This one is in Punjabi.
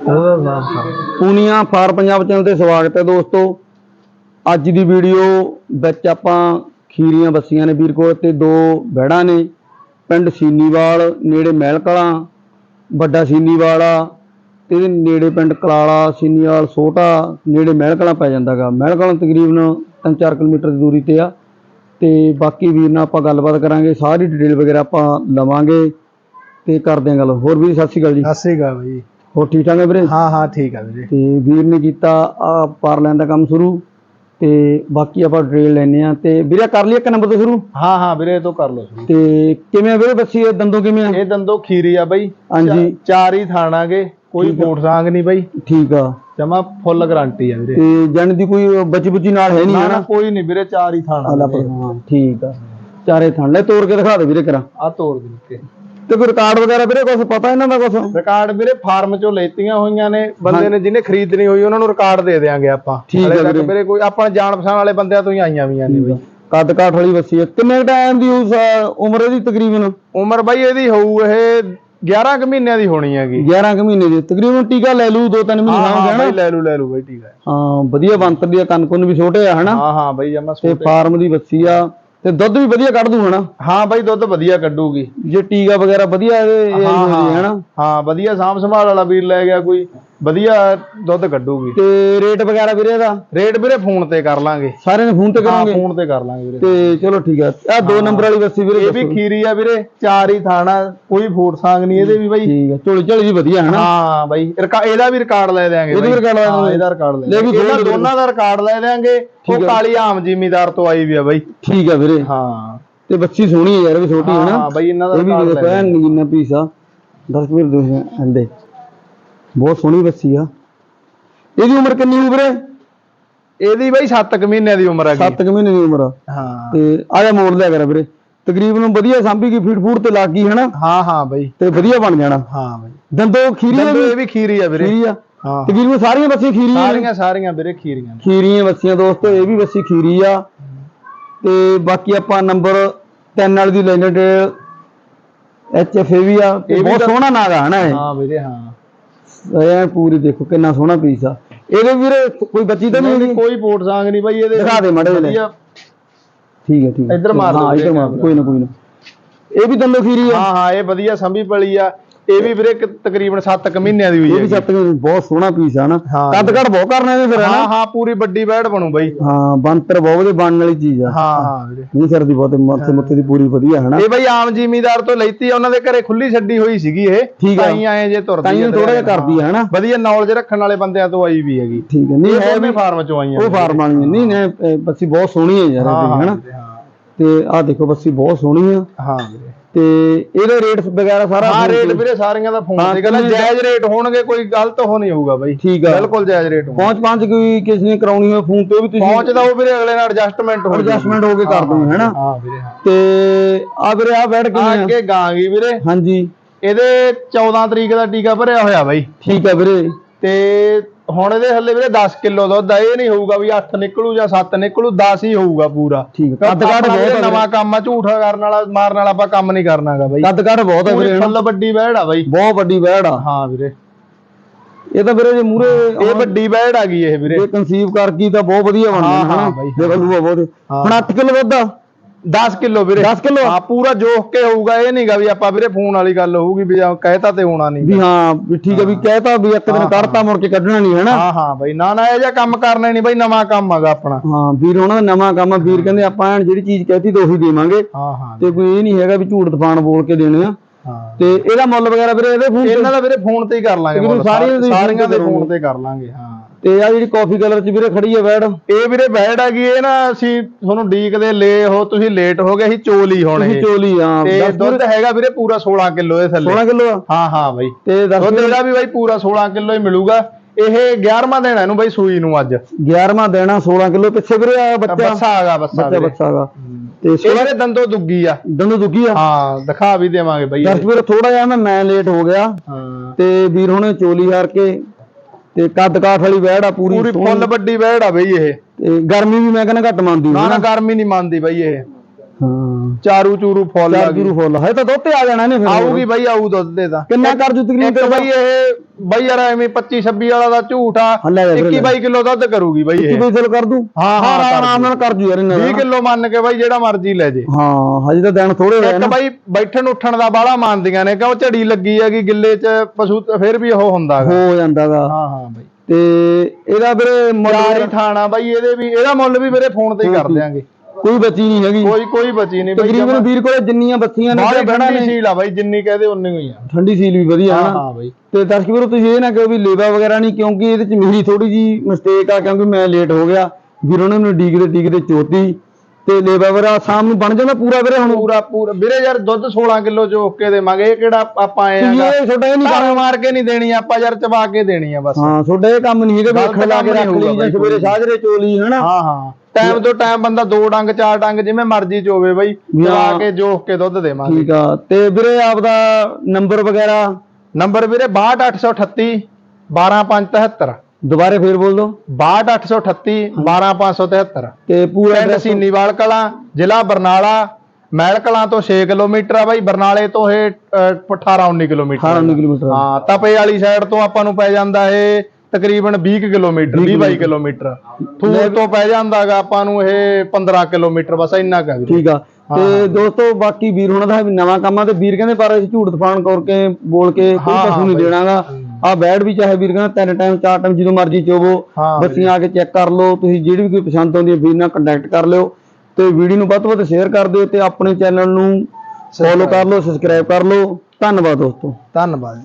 ਉਹਦਾ ਨਾਮ ਪੂਨੀਆਂ ਫਾਰ ਪੰਜਾਬ ਚੈਨਲ ਤੇ ਸਵਾਗਤ ਹੈ ਦੋਸਤੋ। ਅੱਜ ਦੀ ਵੀਡੀਓ ਵਿੱਚ ਆਪਾਂ ਖੀਰੀਆਂ ਬੱਸੀਆਂ ਨੇ ਵੀਰ ਕੋਲ ਤੇ ਦੋ ਬਹਿੜਾਂ ਨੇ। ਪਿੰਡ ਸੀਨੀਵਾਲ ਨੇੜੇ ਮਹਿਲ ਕਲਾਂ ਵੱਡਾ ਸੀਨੀਵਾਲ ਆ ਤੇ ਨੇੜੇ ਪਿੰਡ ਕਲਾਲਾ ਸੀਨੀਵਾਲ ਛੋਟਾ ਨੇੜੇ ਮਹਿਲ ਕਲਾਂ ਪੈ ਜਾਂਦਾਗਾ ਮਹਿਲ ਕਲਾਂ ਤਕਰੀਬਨ 3-4 ਕਿਲੋਮੀਟਰ ਦੀ ਦੂਰੀ ਤੇ ਆ। ਤੇ ਬਾਕੀ ਵੀਰ ਨਾਲ ਆਪਾਂ ਗੱਲਬਾਤ ਕਰਾਂਗੇ ਸਾਰੀ ਡਿਟੇਲ ਵਗੈਰਾ ਆਪਾਂ ਲਵਾਂਗੇ ਤੇ ਕਰਦੇ ਹਾਂ ਗੱਲ। ਹੋਰ ਵੀਰ ਸਤਿ ਸ਼੍ਰੀ ਅਕਾਲ ਜੀ। ਸਤਿ ਸ੍ਰੀ ਅਕਾਲ ਬਾਈ। ਹੋਰ ਠੀਕ ਠਾਕ ਹੈ ਵੀਰੇ? ਹਾਂ ਹਾਂ ਠੀਕ ਆ ਵੀਰੇ। ਤੇ ਵੀਰ ਨੇ ਕੀਤਾ ਆ ਪਾਰ ਲੈਣ ਦਾ ਕੰਮ ਸ਼ੁਰੂ ਤੇ ਬਾਕੀ ਆਪਾਂ ਡਿਟੇਲ ਲੈਣੇ ਆ ਤੇ ਵੀਰੇ ਕਰ ਲਈ ਇੱਕ ਨੰਬਰ ਤੋਂ ਸ਼ੁਰੂ? ਹਾਂ ਹਾਂ ਵੀਰੇ ਇਹ ਤੋਂ ਕਰ ਲਓ ਸ਼ੁਰੂ। ਤੇ ਕਿਵੇਂ ਆ ਵੀਰੇ ਬੱਸੀ ਇਹ ਦੰਦੋਂ ਕਿਵੇਂ ਆ? ਇਹ ਦੰਦੋ ਖੀਰੀ ਆ ਬਾਈ। ਹਾਂਜੀ। ਚਾ- ਚਾਰ ਹੀ ਥਾਣਾਗੇ ਕੋਈ ਠੀਕ ਆ। ਫੋਟ ਸਾਂਗ ਨਹੀਂ ਬਾਈ। ਠੀਕ ਆ। ਜਮਾ ਫੁੱਲ ਗਾਰੰਟੀ ਆ ਵੀਰੇ। ਤੇ ਜਣ ਦੀ ਕੋਈ ਬੱਚੀ ਬੁੱਚੀ ਨਾਲ ਹੈ ਨਹੀਂ ਨਾ ਹੈ ਨਾ? ਨਾ ਕੋਈ ਨਹੀਂ ਵੀਰੇ ਚਾਰ ਹੀ ਥਾਣਾ ਆਲਾ ਪਰ ਹਾਂ ਠੀਕ ਆ। ਚਾਰੇ ਥਣ। ਲੈ ਤੋੜ ਕੇ ਦਿਖਾ ਦੇ ਵੀਰੇ ਕਰਾ। ਆ ਤੋੜ ਦੇ ਕੇ ਤੇ ਕੋਈ ਰਿਕਾਰਡ ਵਗੈਰਾ ਵੀਰੇ ਕੁਝ ਪਤਾ ਇਹਨਾਂ ਦਾ ਕੁਝ ਰਿਕਾਰਡ ਵੀਰੇ ਫਾਰਮ ਚੋਂ ਲੈਤੀਆਂ ਹੋਈਆਂ ਨੇ ਬੰਦੇ ਨੇ ਜਿਹਨੇ ਖਰੀਦਣੀ ਹੋਈ ਉਹਨਾਂ ਨੂੰ ਰਿਕਾਰਡ ਦੇ ਦੇਾਂਗੇ ਆਪਾਂ। ਠੀਕ ਤੱਕ ਵੀਰੇ। ਵੀਰੇ ਕੋਈ ਆਪਾਂ ਜਾਣ ਪਛਾਣ ਵਾਲੇ ਬੰਦਿਆਂ ਤੋਂ ਹੀ ਆਈਆਂ ਵੀਆਂ ਨੇ ਬਈ। ਕੱਦ ਕਾਠ ਵਾਲੀ ਬੱਸੀ ਆ। ਕਿੰਨੇ ਟਾਈਮ ਦੀ ਉਸ ਉਮਰ ਇਹਦੀ ਤਕਰੀਬਨ? ਉਮਰ ਬਾਈ ਇਹਦੀ ਹੋਊ ਇਹ 11 ਕੁ ਮਹੀਨਿਆਂ ਦੀ ਹੋਣੀ ਹੈਗੀ। 11 ਕੁ ਮਹੀਨੇ ਦੀ। ਤਕਰੀਬਨ ਟੀਕਾ ਲੈ ਲੂ ਦੋ ਤਿੰਨ ਮਹੀਨੇ ਹਾਂ ਹਾਂ ਲੈ ਲੂ ਲੈ ਲੂ ਬਾਈ ਠੀਕ ਹੈ ਹਾਂ ਵਧੀਆ ਬੰਤਰ ਦੀ ਕੰਨ ਕੁੰਨ ਵੀ ਛੋਟੇ ਆ ਹਨਾ? ਹਾਂ ਹਾਂ ਬਾਈ ਜਮਾ ਤੇ ਫਾਰਮ ਦੀ ਬੱਸੀ ਆ। ਤੇ ਦੁੱਧ ਵੀ ਵਧੀਆ ਕੱਢ ਦੂ ਹਨਾ? ਹਾਂ ਬਾਈ ਦੁੱਧ ਵਧੀਆ ਕੱਢੂਗੀ। ਜੇ ਟੀਕਾ ਵਗੈਰਾ ਵਧੀਆ ਇਹਦੇ ਇਹ ਹਾਂ। ਹਨਾ ਹਾਂ ਵਧੀਆ ਸਾਂਭ ਸੰਭਾਲ ਵਾਲਾ ਵੀਰ ਲੈ ਗਿਆ ਕੋਈ। ਵਧੀਆ ਦੁੱਧ ਕੱਢੂਗੀ। ਤੇ ਰੇਟ ਵਗੈਰਾ ਵੀਰੇ ਦਾ ਰੇਟ ਵੀਰੇ ਫੋਨ ਤੇ ਕਰ ਲਾਂਗੇ। ਸਾਰੇ ਨੇ ਫੋਨ ਤੇ ਹਾਂ ਕਰਾਂਗੇ? ਫੋਨ ਤੇ ਕਰ ਲਾਂਗੇ ਵੀਰੇ। ਤੇ ਚਲੋ ਠੀਕ ਆ। ਆ ਦੋ ਨੰਬਰ ਵਾਲੀ ਬੱਸੀ ਵੀਰੇ ਇਹ ਵੀ ਦੱਸੋ। ਖੀਰੀ ਆ ਵੀਰੇ ਚਾਰ ਹੀ ਥਾਣਾ ਕੋਈ ਫੂਟ ਸਾਂਗ ਨਹੀਂ ਇਹਦੇ ਵੀ ਬਾਈ। ਠੀਕ ਆ ਝੋਲੀ ਝੋਲੀ ਜੀ ਵਧੀਆ ਹਨਾ। ਹਾਂ ਬਾਈ ਰਿਕਾ- ਇਹਦਾ ਵੀ ਰਿਕਾਰਡ ਲੈ ਦੇਾਂਗੇ ਇਹਦਾ ਵੀ ਰਿਕਾਰਡ ਲੈ ਦੇਵਾਂਗੇ। ਇਹਦਾ ਰਿਕਾਰਡ ਲੈ ਲੈ ਵੀ ਦੇਾਂਗੇ ਇਹਨਾਂ ਦੋਨਾਂ ਦੋਨਾਂ ਦਾ ਰਿਕਾਰਡ ਲੈ ਦੇਾਂਗੇ ਉਹ ਆ। ਕਾਲੀ ਆਮ ਜ਼ਿਮੀਦਾਰ ਤੋਂ ਆਈ ਵੀ ਆ ਬਾਈ। ਠੀਕ ਆ ਵੀਰੇ। ਹਾਂ। ਤੇ ਬੱਸੀ ਸੋਹਣੀ ਹੈ ਯਾਰ ਵੀ ਛੋਟੀ ਹੈ ਨਾ। ਹਾਂ ਬਾਈ ਇਹਨਾਂ ਦਾ ਇਹ ਵੀ ਦੇਖੋ ਲੈ ਐਨ ਨਗੀਨਾ ਪੀਸ ਆ। ਵੀਰ ਦੋ ਅੰਡੇ ਬਹੁਤ ਸੋਹਣੀ ਬੱਸੀ ਆ। ਇਹਦੀ ਉਮਰ ਕਿੰਨੀ ਹੋਊ ਵੀਰੇ ਇਹਦੀ ਬਾਈ 7 ਮਹੀਨਿਆਂ ਦੀ ਉਮਰ ਹੈਗੀ 7 ਮਹੀਨੇ ਦੀ ਉਮਰ ਆ। ਹਾਂ। ਤੇ ਆ ਜਾ ਮੋੜ ਲਿਆ ਕਰ ਵੀਰੇ। ਤਕਰੀਬਨ ਵਧੀਆ ਸਾਂਭੀ ਗਈ ਫੀਡ ਫੂਡ ਤੇ ਲੱਗ ਗਈ ਹਨਾ? ਹਾਂ ਹਾਂ ਬਾਈ। ਤੇ ਵਧੀਆ ਬਣ ਜਾਣਾ। ਹਾਂ ਬਾਈ। ਦੰਦੋ ਖੀਰੀ ਆ ਇਹ ਵੀ ਖੀਰੀ ਆ ਵੀਰੇ। ਖੀਰੀ ਆ? ਹਾਂ। ਤਕਰੀਬਨ ਸਾਰੀਆਂ ਬੱਸੀਆਂ ਖੀਰੀ ਆ ਸਾਰੀਆਂ ਸਾਰੀਆਂ ਵੀਰੇ ਖੀਰੀਆਂ ਨੇ। ਖੀਰੀਆਂ ਬੱਸੀਆਂ ਦੋਸਤੋ ਇਹ ਵੀ ਬੱਸੀ ਖੀਰੀ ਆ। ਤੇ ਬਾਕੀ ਆਪਾਂ ਨੰਬਰ 3 ਵਾਲੀ ਦੀ ਲੈਂਡ ਐਚ ਐਫ ਵੀ ਆ। ਬਹੁਤ ਸੋਹਣਾ ਨਾਗ ਆ ਹਨਾ ਇਹ? ਹਾਂ ਵੀਰੇ ਹਾਂ। ਐ ਪੂਰੀ ਦੇਖੋ ਕਿੰਨਾ ਸੋਹਣਾ ਪੀਸ ਆ। ਇਹਦੇ ਵੀਰੇ ਕੋਈ ਬੱਚੀ ਤਾਂ ਨਹੀਂ? ਕੋਈ ਪੋਟ ਸਾਂਗ ਨਹੀਂ ਬਾਈ ਇਹਦੇ ਦਿਖਾ ਦੇ ਮਾੜੇ। ਵਧੀਆ। ਠੀਕ ਹੈ ਠੀਕ ਹੈ। ਇੱਧਰ ਮਾਰ ਹਾਂ ਇੱਧਰ ਮਾਰ ਕੋਈ ਨਾ ਕੋਈ ਨਾ। ਇਹ ਵੀ ਦੰਦੋ ਖੀਰੀ ਆ। ਹਾਂ ਹਾਂ ਇਹ ਵਧੀਆ ਸੰਭੀ ਪਲੀ ਆ। ਇਹ ਵੀ ਵੀਰੇ ਕ- ਤਕਰੀਬਨ 7 ਮਹੀਨਿਆਂ ਦੀ ਹੋਈ ਇਹ ਵੀ ਹੈ ਸੱਤ ਕੁ ਬਹੁਤ ਸੋਹਣਾ ਪੀਸ ਆ ਨਾ। ਹਾਂ। ਕੱਦ ਕੱਦ ਬਹੁਤ ਕਰਨਾ ਇਹਦੇ ਫਿਰ ਹਾਂ ਹਨਾ ਹਾਂ ਪੂਰੀ ਵੱਡੀ ਬੈੜ ਬਣੂ ਬਾਈ। ਹਾਂ ਬੰਤਰ ਬਹੁਤ ਉਹਦੇ ਬਣਨ ਵਾਲੀ ਚੀਜ਼ ਆ। ਹਾਂ ਹਾਂ ਵੀਰੇ। ਨਹੀਂ ਸਰ ਦੀ ਬਹੁਤ ਮੱਥੇ ਮੁੱਥੇ ਦੀ ਪੂਰੀ ਵਧੀਆ ਹਨਾ ਇਹ ਬਾਈ ਆਮ ਜ਼ਿਮੀਦਾਰ ਤੋਂ ਲੈਤੀ ਆ ਉਹਨਾਂ ਦੇ ਘਰੇ ਖੁੱਲੀ ਛੱਡੀ ਹੋਈ ਸੀਗੀ ਇਹ। ਠੀਕ ਆ। ਤਾਈਂ ਆਏ ਜੇ ਤੁਰਦੀ ਤਾਂ ਹੀ ਥੋੜਾ ਜਿਹਾ ਕਰਦੀ ਆ ਹਨਾ ਵਧੀਆ ਨੌਲੇਜ ਰੱਖਣ ਵਾਲੇ ਬੰਦਿਆਂ ਤੋਂ ਆਈ ਵੀ ਹੈਗੀ। ਠੀਕ ਹੈ ਨਹੀਂ ਇਹ ਹੈ ਵੀ ਫਾਰਮ ਚੋਂ ਆਈਆਂ ਉਹ ਫਾਰਮ ਵਾਲੀ ਨਹੀਂ ਨਹੀਂ ਬੱਸੀ ਬਹੁਤ ਸੋਹਣੀ ਹੈ ਯਾਰ ਹਾਂ ਇਹਦੀ ਹਾਂ ਹਨਾ ਹਾਂ। ਤੇ ਆਹ ਦੇਖੋ ਬੱਸੀ ਬਹੁਤ ਸੋਹਣੀ ਆ। ਹਾਂ ਵੀਰੇ। ਤੇ ਇਹਦੇ ਰੇਟ ਵਗੈਰਾ ਸਾਰਾ ਹਾਂ ਰੇਟ ਵੀਰੇ ਸਾਰੀਆਂ ਦਾ ਫੋਨ ਤੇ ਗੱਲ ਜਾਇਜ਼ ਰੇਟ ਹੋਣਗੇ ਕੋਈ ਗਲਤ ਹੋ ਨਹੀਂ ਹੋਊਗਾ ਬਾਈ। ਠੀਕ ਆ। ਬਿਲਕੁਲ ਜਾਇਜ਼ ਰੇਟ ਹੋਣਗੇ ਪਹੁੰਚ ਪਹੁੰਚ ਕੋਈ ਕਿਸੇ ਨੇ ਕਰਾਉਣੀ ਹੋਵੇ ਫੋਨ ਤੇ ਵੀ ਤੁਸੀਂ ਪਹੁੰਚਦਾ ਉਹ ਵੀਰੇ ਅਗਲੇ ਨਾਲ ਐਡਜਸਟਮੈਂਟ ਹੋ। ਐਡਜਸਟਮੈਂਟ ਹੋ ਕੇ ਕਰ ਦੂੰਗੇ ਹੈਨਾ ਹਾਂ ਵੀਰੇ ਤੇ ਆ ਵੀਰੇ ਆ ਬੈਠ ਆ? ਅੱਗੇ ਗਾਂ ਗਈ ਵੀਰੇ। ਹਾਂਜੀ। ਇਹਦੇ 14 ਤਰੀਕ ਦਾ ਟੀਕਾ ਭਰਿਆ ਹੋਇਆ ਬਾਈ। ਠੀਕ ਆ ਵੀਰੇ। ਤੇ ਹੁਣ ਇਹਦੇ ਹੱਲੇ ਵੀਰੇ 10 ਕਿਲੋ ਦੁੱਧ ਆ ਇਹ ਨਹੀਂ ਹੋਊਗਾ ਵੀ 8 ਨਿਕਲੂ ਜਾਂ 7 ਨਿਕਲੂ 10 ਹੀ ਹੋਊਗਾ ਪੂਰਾ। ਠੀਕ ਕੱਦ ਕੱਦ ਬਹੁਤ ਨਵਾਂ ਕੰਮ ਆ ਝੂਠਾ ਕਰਨ ਵਾਲਾ ਮਾਰਨ ਵਾਲਾ ਆਪਾਂ ਕੰਮ ਨਹੀਂ ਕਰਨਾਗਾ ਬਾਈ। ਕੱਦ ਕੱਦ ਬਹੁਤ ਆ ਵੀਰੇ ਫੁੱਲ ਵੱਡੀ ਬੈੜ ਆ ਬਾਈ। ਬਹੁਤ ਵੱਡੀ ਬੈੜ ਆ। ਹਾਂ ਵੀਰੇ। ਇਹ ਤਾਂ ਵੀਰੇ ਜੇ ਮੂਰੇ ਇਹ ਵੱਡੀ ਬੈੜ ਆ ਗਈ ਇਹ ਵੀਰੇ। ਜੇ ਕਨਸੀਵ ਕਰ ਗਈ ਤਾਂ ਬਹੁਤ ਵਧੀਆ ਬਣ ਹਾਂ, ਜਾਣਾ ਹਾਂ ਹਨਾ ਬਾਈ। ਦੇਖ ਲੂਆ ਬਹੁਤ। ਹਾਂ। ਹੁਣ 8 ਕਿਲੋ ਦੁੱਧ ਆ। 10 ਕਿਲੋ ਵੀਰੇ। 10 ਕਿਲੋ? ਹਾਂ ਪੂਰਾ ਜੋਖ ਕੇ ਹੋਊਗਾ ਇਹ ਨਹੀਂਗਾ ਵੀ ਆਪਾਂ ਵੀਰੇ ਫੋਨ ਵਾਲੀ ਗੱਲ ਹੋਊਗੀ ਵੀ ਜਾਂ ਕਹਿਤਾ ਤੇ ਹੋਣਾ ਨਹੀਂ ਵੀ ਹਾਂ ਵੀ ਠੀਕ ਆ ਵੀ ਕਹਿਤਾ ਵੀ ਇੱਕ ਦਿਨ ਕਰਤਾ ਮੁੜ ਕੇ ਕੱਢਣਾ ਨਹੀਂ ਹੈਨਾ ਹਾਂ ਹਾਂ ਬਾਈ ਨਾ ਨਾ ਇਹ ਜਿਹਾ ਕੰਮ ਕਰਨਾ ਹੀ ਨਹੀਂ ਬਾਈ ਨਵਾਂ ਕੰਮ ਹੈਗਾ ਆਪਣਾ। ਹਾਂ ਵੀਰ ਉਹਨਾਂ ਦਾ ਨਵਾਂ ਕੰਮ ਆ ਵੀਰ ਕਹਿੰਦੇ ਆਪਾਂ ਜਿਹੜੀ ਚੀਜ਼ ਕਹਿਤੀ ਤੇ ਉਹੀ ਦੇਵਾਂਗੇ। ਹਾਂ ਹਾਂ। ਤੇ ਕੋਈ ਇਹ ਨਹੀਂ ਹੈਗਾ ਵੀ ਝੂਠ ਤਫਾਨ ਬੋਲ ਕੇ ਦੇਣੇ ਆ। ਹਾਂ। ਤੇ ਇਹਦਾ ਮੁੱਲ ਵਗੈਰਾ ਵੀਰੇ ਇਹਦੇ ਫੋਨ ਇਹਨਾਂ ਦਾ ਵੀਰੇ ਫੋਨ ਤੇ ਹੀ ਕਰ ਲਾਂਗੇ ਸਾਰੀਆਂ ਦੇ ਤੇ ਫੋਨ ਤੇ ਕਰ ਲਾਂਗੇ ਹਾਂ। ਤੇ ਆ ਜਿਹੜੀ ਕਾਫੀ ਕਲਰ ਚ ਵੀਰੇ ਖੜੀ ਆ ਬੈੜ ਇਹ ਵੀਰੇ ਬੈੜ ਹੈਗੀ ਇਹ ਨਾ ਅਸੀਂ ਤੁਹਾਨੂੰ ਡੀਕਦੇ ਲੈ ਹੋ ਤੁਸੀਂ ਲੇਟ ਹੋ ਗਏ ਅਸੀਂ ਚੋਲੀ ਹੁਣ। ਤੁਸੀਂ ਚੋਲੀ ਆ ਤੇ ਦੁੱਧ ਹੈਗਾ ਵੀਰੇ ਪੂਰਾ 16 ਕਿਲੋ ਦੇ ਥੱਲੇ। 16 ਕਿਲੋ ਹਾਂ ਹਾਂ ਬਾਈ। ਤੇ ਦੁੱਧ ਇਹਦਾ ਵੀ ਬਾਈ ਪੂਰਾ 16 ਕਿਲੋ ਹੀ ਮਿਲੂਗਾ। ਇਹ 11ਵਾਂ ਦੇਣਾ ਇਹਨੂੰ ਬਾਈ ਸੂਈ ਨੂੰ ਅੱਜ। 11ਵਾਂ ਦੇਣਾ 16 ਕਿਲੋ ਪਿੱਛੇ ਵੀਰੇ ਆ ਬੱਚਾ। ਬੱਸਾ ਹੈਗਾ ਬੱਸਾ ਬੱਚਾ ਬੱਚਾ ਹੈਗਾ ਤੇ ਵੀਰੇ ਦੰਦੋ ਦੁੱਗੀ ਆ। ਦੰਦੂ ਦੁਖੀ ਆ? ਹਾਂ ਦਿਖਾ ਵੀ ਦੇਵਾਂਗੇ ਬਾਈ। ਦਰਸ਼ਕ ਵੀਰੇ ਥੋੜਾ ਜਿਹਾ ਮੈਂ ਲੇਟ ਹੋ ਗਿਆ। ਹਾਂ। ਤੇ ਵੀਰ ਹੁਣੇ ਚੋਲੀ ਹਾਰ ਕੇ ਤੇ ਕੱਦ ਕਾਠ ਵਾਲੀ ਬੈੜ ਆ ਪੂਰੀ ਪੂਰੀ। ਫੁੱਲ ਵੱਡੀ ਬੈੜ ਆ ਬਈ ਇਹ। ਤੇ ਗਰਮੀ ਵੀ ਮੈਂ ਕਹਿੰਦਾ ਘੱਟ ਮੰਨਦੀ ਨਾ ਨਾ। ਗਰਮੀ ਨਹੀਂ ਮੰਨਦੀ ਬਾਈ ਇਹ। ਹਾਂ। ਚਾਰੂ ਚੂਰੂ ਫੁੱਲ ਆ ਚਾਰ ਗਈ ਫੁੱਲ ਹੈ ਤਾਂ ਦੁੱਧ ਤੇ ਆ ਜਾਣਾ ਨੇ ਫਿਰ। ਆਊਗੀ ਬਾਈ ਆਊ ਦੁੱਧ ਦੇ ਤਾਂ। ਕਿੰਨਾ ਕਰ ਜੂ ਤਕਰੀਬਨ ਇੱਕ ਬਾਈ ਇਹ ਬਾਈ ਯਾਰ ਐਵੇਂ 25 26 ਵਾਲਾ ਦਾ ਝੂਠ ਆ। ਹਾਂ, ਲੈ ਜਾ ਫਿਰ 21 ਲੈ। 22 ਕਿਲੋ ਦੁੱਧ ਕਰੂਗੀ ਬਾਈ ਇਹ। ਕਿਵੇਂ ਕਰ ਦੂ? ਹਾਂ, ਹਾਂ, ਆਰਾਮ ਨਾਲ ਕਰ ਜੂ ਯਾਰ ਇਹਨਾਂ। 20 ਦਾ ਕਿਲੋ ਮੰਨ ਕੇ ਬਾਈ ਜਿਹੜਾ ਮਰਜ਼ੀ ਲੈ ਜੇ। ਹਾਂ ਹਜੇ ਤਾਂ ਦਿਨ ਥੋੜੇ ਹੋਏ ਇੱਕ ਨਾ। ਬਾਈ ਬੈਠਣ ਉੱਠਣ ਦਾ ਬਾਹਲਾ ਮੰਨਦੀਆਂ ਨੇ ਕਿਉਂ ਝੜੀ ਲੱਗੀ ਹੈਗੀ ਗਿੱਲੇ 'ਚ ਪਸ਼ੂ ਤੇ ਫਿਰ ਵੀ ਉਹ ਹੁੰਦਾ ਗਾ ਹੋ ਜਾਂਦਾਗਾ। ਹਾਂ ਹਾਂ ਬਾਈ। ਤੇ ਇਹਦਾ ਵੀਰੇ ਮੁੱਲ ਚਾਰ ਹੀ ਥਾਣਾ ਬਾਈ ਇਹਦੇ ਵੀ ਇਹਦਾ ਮੁੱਲ ਵੀ ਮੇਰੇ ਫੋਨ ਤੇ ਹੀ ਕਰ ਦਿਆਂਗੇ। ਕੋਈ ਬੱਚੀ ਨਹੀਂ ਹੈਗੀ। ਕੋਈ ਕੋਈ ਬਚੀ ਨਹੀਂ ਬਾਈ ਤਕਰੀਬਨ ਵੀਰ ਕੋਲੇ ਜਿੰਨੀਆਂ ਬੱਚੀਆਂ ਨੇ ਬਹਿਣਾ ਠੰਡੀ ਨੇ। ਸੀਲ ਆ ਬਾਈ ਜਿੰਨੀ ਕਹਦੇ ਉਨੀ ਹੋਈ ਆ। ਠੰਡੀ ਸੀਲ ਵੀ ਵਧੀਆ ਹਾਂ ਹੈ ਨਾ ਬਾਈ। ਤੇ ਦਰਸ਼ਕ ਵੀਰੋ ਤੁਸੀਂ ਇਹ ਨਾ ਕਹੋ ਵੀ ਲੇਵਾ ਵਗੈਰਾ ਨਹੀਂ ਕਿਉਂਕਿ ਇਹਦੇ ਚ ਮੇਰੀ ਥੋੜੀ ਜੀ ਮਿਸਟੇਕ ਆ ਕਿਉਂਕਿ ਮੈਂ ਲੇਟ ਹੋ ਗਿਆ। ਵੀਰ ਉਹਨੇ ਮੈਨੂੰ ਡੀਕ ਦੇ ਡੀਕ ਦੇ ਚੋਤੀ। ਤੇ ਲੇਵਾ ਵਗੈਰਾ ਸ਼ਾਮ ਨੂੰ ਬਣ ਜਾਂਦਾ ਪੂਰਾ ਵੀਰੇ ਹੁਣ? ਪੂਰਾ ਪੂਰਾ ਵੀਰੇ ਯਾਰ ਦੁੱਧ 16 ਕਿਲੋ ਜੋ ਓਕੇ ਦੇਵਾਂਗੇ ਇਹ ਕਿਹੜਾ ਆਪਾਂ ਆਏ ਆਂਗਾ ਇਹ ਇਹ ਨਹੀਂ ਧਾਰਾਂ ਮਾਰ ਕੇ ਨਹੀਂ ਦੇਣੀ ਆਪਾਂ ਯਾਰ ਚਬਾ ਕੇ ਦੇਣੀ ਆ ਬਸ। ਹਾਂ ਇਹ ਕੰਮ ਨਹੀਂ ਹੈਗਾ ਵੀ ਗਲਤ ਅੱਖ ਲਾ ਕੇ ਕੰਮ ਰੱਖ ਲਈ ਜਾਂ ਸਵੇਰੇ ਸਾਜਰੇ ਚੋਲੀ ਹਨਾ ਹਾਂ ਹਾਂ। ਟਾਈਮ ਤੋਂ ਟਾਈਮ ਬੰਦਾ ਦੋ ਡੰਗ ਚਾਰ ਡੰਗ ਜਿਵੇਂ ਮਰਜ਼ੀ ਚੋਵੇ ਬਾਈ ਚਬਾ ਕੇ ਜੋਖ ਕੇ ਦੁੱਧ ਦੇਵਾਂਗੇ। ਠੀਕ ਆ। ਤੇ ਵੀਰੇ ਆਪਦਾ ਨੰਬਰ ਵਗੈਰਾ? ਨੰਬਰ ਵੀਰੇ 62838 12573 ਦੁਬਾਰੇ ਫੇਰ ਬੋਲ ਦਿਓ 62838 12573 ਤੇ ਪੂਰਾ address- ਸੀਨੀਵਾਲ ਕਲਾਂ ਜ਼ਿਲ੍ਹਾ ਬਰਨਾਲਾ ਮਹਿਲ ਕਲਾਂ ਤੋਂ 6 ਕਿਲੋਮੀਟਰ ਆ ਬਾਈ ਬਰਨਾਲੇ ਤੋਂ ਇਹ ਅਹ, 18 19 ਕਿਲੋਮੀਟਰ 18 19 ਕਿਲੋਮੀਟਰ ਹਾਂ ਤਪੇ ਵਾਲੀ ਸਾਈਡ ਤੋਂ ਆਪਾਂ ਨੂੰ ਪੈ ਜਾਂਦਾ ਇਹ ਤਕਰੀਬਨ 20 ਕੁ ਕਿਲੋਮੀਟਰ 20 22 ਕਿਲੋਮੀਟਰ। ਥੂਰ ਤੋਂ ਪੈ ਜਾਂਦਾਗਾ ਆਪਾਂ ਨੂੰ ਇਹ 15 ਕਿਲੋਮੀਟਰ ਬਸ ਇੰਨਾ ਕੁ ਠੀਕ ਆ। ਤੇ ਦੋਸਤੋ ਬਾਕੀ ਵੀਰ ਹੁਣਾਂ ਦਾ ਨਵਾਂ ਕੰਮ ਆ ਤੇ ਵੀਰ ਕਹਿੰਦੇ ਪਰ ਅਸੀਂ ਝੂਠ ਤਫਾਨ ਕਰਕੇ ਬੋਲ ਕੇ ਕੋਈ ਪਸ਼ੂ ਨਹੀਂ। ਦੇਣਾਗਾ। ਆ ਬੈਡ ਵੀ ਚਾਹੇ ਵੀਰ ਕਹਿੰਦਾ ਤਿੰਨ ਟਾਈਮ ਚਾਰ ਟਾਈਮ ਜਦੋਂ ਮਰਜ਼ੀ ਚੋਵੋ। ਹਾਂ ਬੱਚੀਆਂ ਆ ਕੇ ਚੈੱਕ ਕਰ ਲਓ। ਤੁਸੀਂ ਜਿਹੜੀ ਵੀ ਕੋਈ ਪਸੰਦ ਆਉਂਦੀ ਹੈ ਵੀਰ ਨਾਲ ਕੰਟੈਕਟ ਕਰ ਲਿਓ। ਤੇ ਵੀਡੀਓ ਨੂੰ ਵੱਧ ਤੋਂ ਵੱਧ ਸ਼ੇਅਰ ਕਰ ਦਿਓ ਤੇ ਆਪਣੇ ਚੈਨਲ ਨੂੰ ਫੋਲੋ ਕਰ ਲਓ ਸਬਸਕ੍ਰਾਈਬ ਕਰ ਲਓ। ਧੰਨਵਾਦ ਦੋਸਤੋ। ਧੰਨਵਾਦ